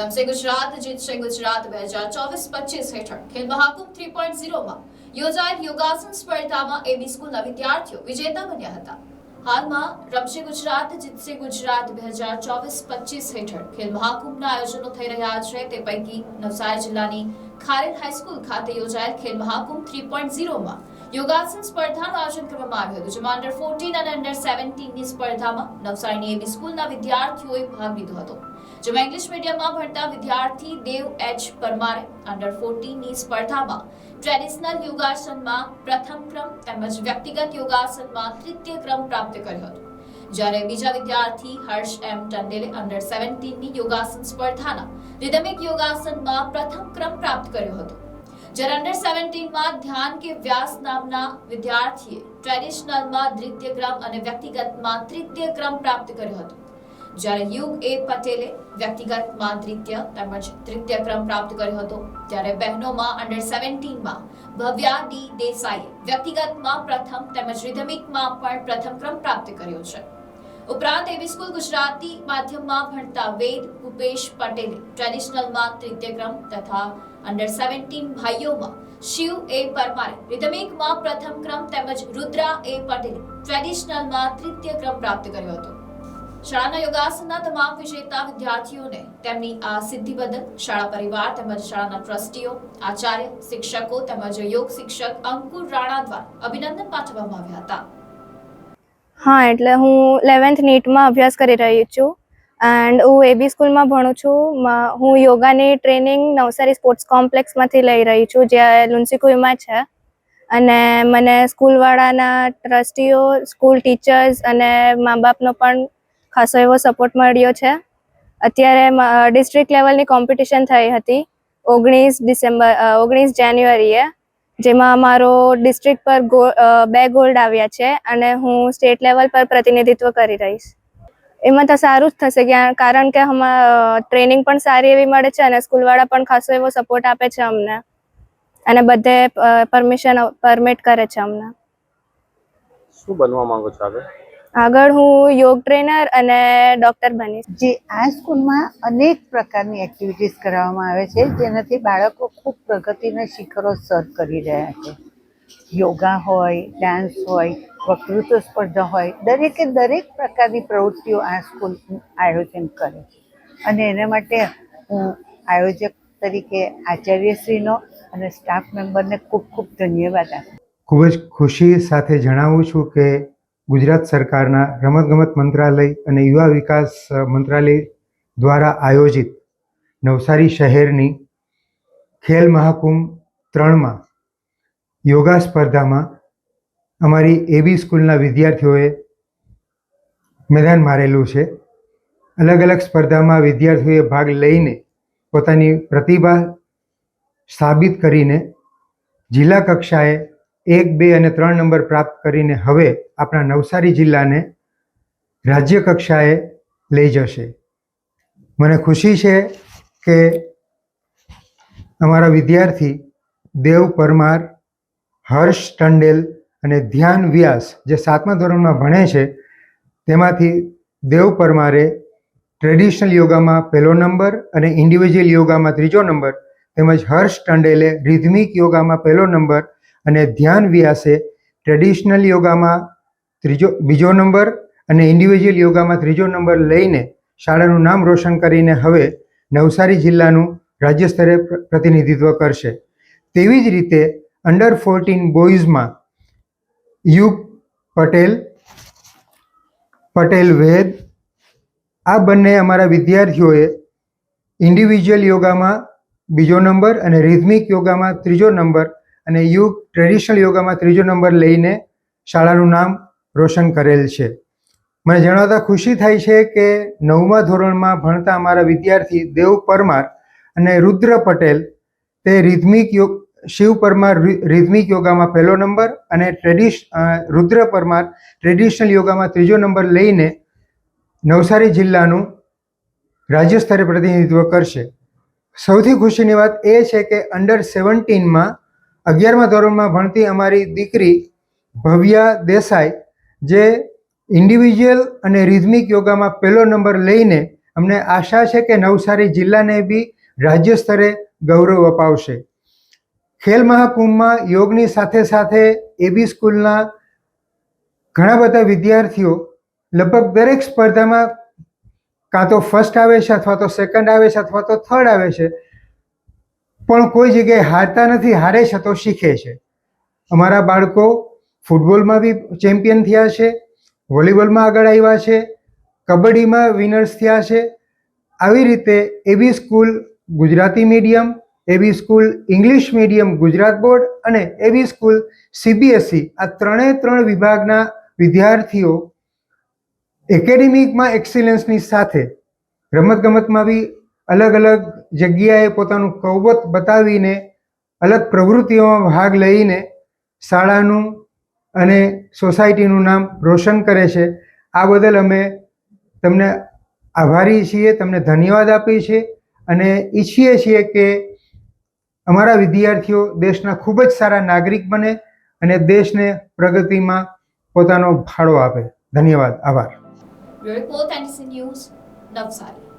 રમશે ગુજરાત, જીતશે ગુજરાત બે હજાર ચોવીસ પચીસ હેઠળ. ખેલ મહાકુંભ થ્રી પોઈન્ટ ઝીરોમાં યોજાયેલ યોગાસન સ્પર્ધામાં એબી સ્કૂલના વિદ્યાર્થીઓ વિજેતા બન્યા હતા. હાલમાં રમશે ગુજરાત, જીતશે ગુજરાત બે હજાર ચોવીસ પચીસ હેઠળ. ખેલ મહાકુંભના આયોજનો થઈ રહ્યા છે. તે પૈકી નવસારી જિલ્લાની ખારેલ હાઈસ્કૂલ ખાતે યોજાયેલ ખેલ મહાકુંભ થ્રી પોઈન્ટ ઝીરોમાં યોગાસન સ્પર્ધાનું આયોજન કરવામાં આવ્યું હતું, જેમાં અંડર ફોર્ટીન અને અંડર સેવન્ટીનની સ્પર્ધામાં નવસારીની એવી સ્કૂલના વિદ્યાર્થીઓએ ભાગ લીધો હતો, જેમાં ઇંગ્લિશ મીડિયમમાં ભણતા વિદ્યાર્થી દેવ એચ પરમારે અંડર ફોર્ટીનની સ્પર્ધામાં ટ્રેડિશનલ યોગાસનમાં પ્રથમ ક્રમ તેમજ વ્યક્તિગત યોગાસનમાં તૃતીય ક્રમ પ્રાપ્ત કર્યો હતો. જ્યારે બીજા વિદ્યાર્થી હર્ષ એમ ટંડેલે અંડર સેવન્ટીનની યોગાસન સ્પર્ધાના રિધમિક યોગાસનમાં પ્રથમ ક્રમ પ્રાપ્ત કર્યો હતો. જ્યારે અંડર સેવન્ટીનમાં ધ્યાન કે વ્યાસ નામના વિદ્યાર્થીએ ટ્રેડિશનલમાં દ્વિતીય ક્રમ અને વ્યક્તિગતમાં તૃતીય ક્રમ પ્રાપ્ત કર્યો હતો. જ્યારે યુગ એ પટેલે વ્યક્તિગતમાં તૃતીય તેમજ તૃતીય ક્રમ પ્રાપ્ત કર્યો હતો. ત્યારે બહેનોમાં અંડર સેવન્ટીનમાં ભવ્યા ડી દેસાઈએ વ્યક્તિગતમાં પ્રથમ તેમજ રિધમિકમાં પણ પ્રથમ ક્રમ પ્રાપ્ત કર્યો છે. ઉપરાંત એવી સ્કૂલ ગુજરાતી માધ્યમમાં ભણતા વેદ, ભૂપેશ પટેલે ટ્રેડિશનલમાં તૃતીય ક્રમ તથા અંડર સેવન્ટીન ભાઈઓમાં શિવ એ પરમારે રિધમિકમાં પ્રથમ ક્રમ તેમજ રુદ્રા એ પટેલે ટ્રેડિશનલમાં તૃતીય ક્રમ પ્રાપ્ત કર્યો હતો. શાળાના યોગાસનના તમામ વિજેતા વિદ્યાર્થીઓને તેમની આ સિદ્ધિ બદલ શાળા પરિવાર તેમજ શાળાના ટ્રસ્ટીઓ, આચાર્ય, શિક્ષકો તેમજ યોગ શિક્ષક અંકુર રાણા દ્વારા અભિનંદન પાઠવવામાં આવ્યા હતા. હા, એટલે હું ઇલેવન્થ નીટમાં અભ્યાસ કરી રહી છું. એન્ડ હું એબી સ્કૂલમાં ભણું છું. હું યોગાની ટ્રેનિંગ નવસારી સ્પોર્ટ્સ કોમ્પ્લેક્સમાંથી લઈ રહી છું, જ્યાં લુન્સીકુઈમાં છે. અને મને સ્કૂલવાળાના ટ્રસ્ટીઓ સ્કૂલ ટીચર્સ અને મા બાપનો પણ ખાસો એવો સપોર્ટ મળ્યો છે. અત્યારે ડિસ્ટ્રિક્ટ લેવલની કોમ્પિટિશન થઈ હતી ઓગણીસ ડિસેમ્બર ઓગણીસ જાન્યુઆરીએ, જેમાં મારો ડિસ્ટ્રિક્ટ પર બે ગોલ્ડ આવ્યા છે અને હું સ્ટેટ લેવલ પર પ્રતિનિધિત્વ કરી રહીશ. એમાં તો સારું જ થશે કે- કારણ કે હમણાં ટ્રેનિંગ પણ સારી એવી મળે છે અને સ્કૂલવાળા પણ ખાસો એવો સપોર્ટ આપે છે અમને. અને બધે પરમિશન પરમિટ કરે છે અમને. શું બનવા માંગો છો આગળ? આગળ હું યોગ ટ્રેનર અને ડૉક્ટર બનીશ. જે આ સ્કૂલમાં અનેક પ્રકારની એક્ટિવિટીઝ કરાવવામાં આવે છે જેનાથી બાળકો ખૂબ પ્રગતિના શિખરો સર કરી રહ્યા છે. યોગા હોય ડાન્સ હોય વક્તૃત્વ સ્પર્ધા હોય, દરેકે દરેક પ્રકારની પ્રવૃત્તિઓ આ સ્કૂલ આયોજન કરે છે. અને એના માટે હું આયોજક તરીકે આચાર્યશ્રીનો અને સ્ટાફ મેમ્બરને ખૂબ ખૂબ ધન્યવાદ આપું ખૂબ જ ખુશી સાથે જણાવું છું કે ગુજરાત સરકારના રમતગમત મંત્રાલય અને યુવા વિકાસ મંત્રાલય દ્વારા આયોજિત નવસારી શહેરની ખેલ મહાકુંભ ત્રણમાં યોગા સ્પર્ધામાં અમારી એવી સ્કૂલના વિદ્યાર્થીઓએ મેદાન મારેલું છે. અલગ અલગ સ્પર્ધામાં વિદ્યાર્થીઓએ ભાગ લઈને પોતાની પ્રતિભા સાબિત કરીને જિલ્લા કક્ષાએ એક, બે અને ત્રણ નંબર પ્રાપ્ત કરીને હવે આપણા નવસારી જિલ્લાને રાજ્ય કક્ષાએ લઈ જશે. મને ખુશી છે કે અમારા વિદ્યાર્થી દેવ પરમાર, હર્ષ ટંડેલ અને ધ્યાન વ્યાસ જે સાતમા ધોરણમાં ભણે છે, તેમાંથી દેવ પરમારે ટ્રેડિશનલ યોગામાં પહેલો નંબર અને ઇન્ડિવિજ્યુઅલ યોગામાં ત્રીજો નંબર તેમજ હર્ષ ટંડેલે રિધમિક યોગામાં પહેલો નંબર અને ધ્યાન વ્યાસે ટ્રેડિશનલ યોગામાં ત્રીજો, બીજો નંબર અને ઇન્ડિવિજ્યુઅલ યોગામાં ત્રીજો નંબર લઈને શાળાનું નામ રોશન કરીને હવે નવસારી જિલ્લાનું રાજ્ય સ્તરે પ્રતિનિધિત્વ કરશે. તેવી જ રીતે અંડર ફોર્ટીન બોયઝમાં યુગ, પટેલ પટેલ વેદ, આ બંને અમારા વિદ્યાર્થીઓએ ઇન્ડિવિજ્યુઅલ યોગામાં બીજો નંબર અને રિધમિક યોગામાં ત્રીજો નંબર અને યુગ ટ્રેડિશનલ યોગામાં ત્રીજો નંબર લઈને શાળાનું નામ રોશન કરેલ છે. મને જણાવતા ખુશી થાય છે કે નવમા ધોરણમાં ભણતા અમારા વિદ્યાર્થી દેવ પરમાર અને રુદ્ર પટેલ તે રિધમિક યોગ શિવ પરમાર રિધમિક યોગામાં પહેલો નંબર અને ટ્રેડિશ રુદ્ર પરમાર ટ્રેડિશનલ યોગામાં ત્રીજો નંબર લઈને નવસારી જિલ્લાનું રાજ્ય સ્તરે પ્રતિનિધિત્વ કરશે. સૌથી ખુશીની વાત એ છે કે અંડર સેવન્ટીનમાં અગિયારમા ધોરણમાં ભણતી અમારી દીકરી ભવ્યા દેસાઈ, જે ઇન્ડિવિજ્યુઅલ અને રિધમિક યોગામાં પહેલો નંબર લઈને અમને આશા છે કે નવસારી જિલ્લાને બી રાજ્ય સ્તરે ગૌરવ અપાવશે. ખેલ મહાકુંભમાં યોગની સાથે સાથે એબી સ્કૂલના ઘણા બધા વિદ્યાર્થીઓ લગભગ દરેક સ્પર્ધામાં કાં તો ફર્સ્ટ આવે છે અથવા તો સેકન્ડ આવે છે અથવા તો થર્ડ આવે છે, પણ કોઈ જગ્યાએ હારતા નથી, હારે છે તો શીખે છે. અમારા બાળકો ફૂટબોલમાં બી ચેમ્પિયન થયા છે, વોલીબોલમાં આગળ આવ્યા છે, કબડ્ડીમાં વિનર્સ થયા છે. આવી રીતે AB school Gujarati medium AB school English medium Gujarat board અને એબી સ્કૂલ સીબીએસઈ આ ત્રણે ત્રણ વિભાગના વિદ્યાર્થીઓ એકેડેમિકમાં એક્સિલન્સની સાથે રમતગમતમાં બી અલગ અલગ જગ્યાએ પોતાનું કૌવત બતાવીને અલગ પ્રવૃત્તિઓમાં ભાગ લઈને શાળાનું અને સોસાયટીનું નામ રોશન કરે છે. આ બદલ અમે તમને આભારી છીએ, તમને ધન્યવાદ આપીએ છીએ અને ઈચ્છીએ છીએ કે અમારા વિદ્યાર્થીઓ દેશના ખૂબ જ સારા નાગરિક બને અને દેશને પ્રગતિમાં પોતાનો ફાળો આપે. ધન્યવાદ. આભાર. Report and news Navsari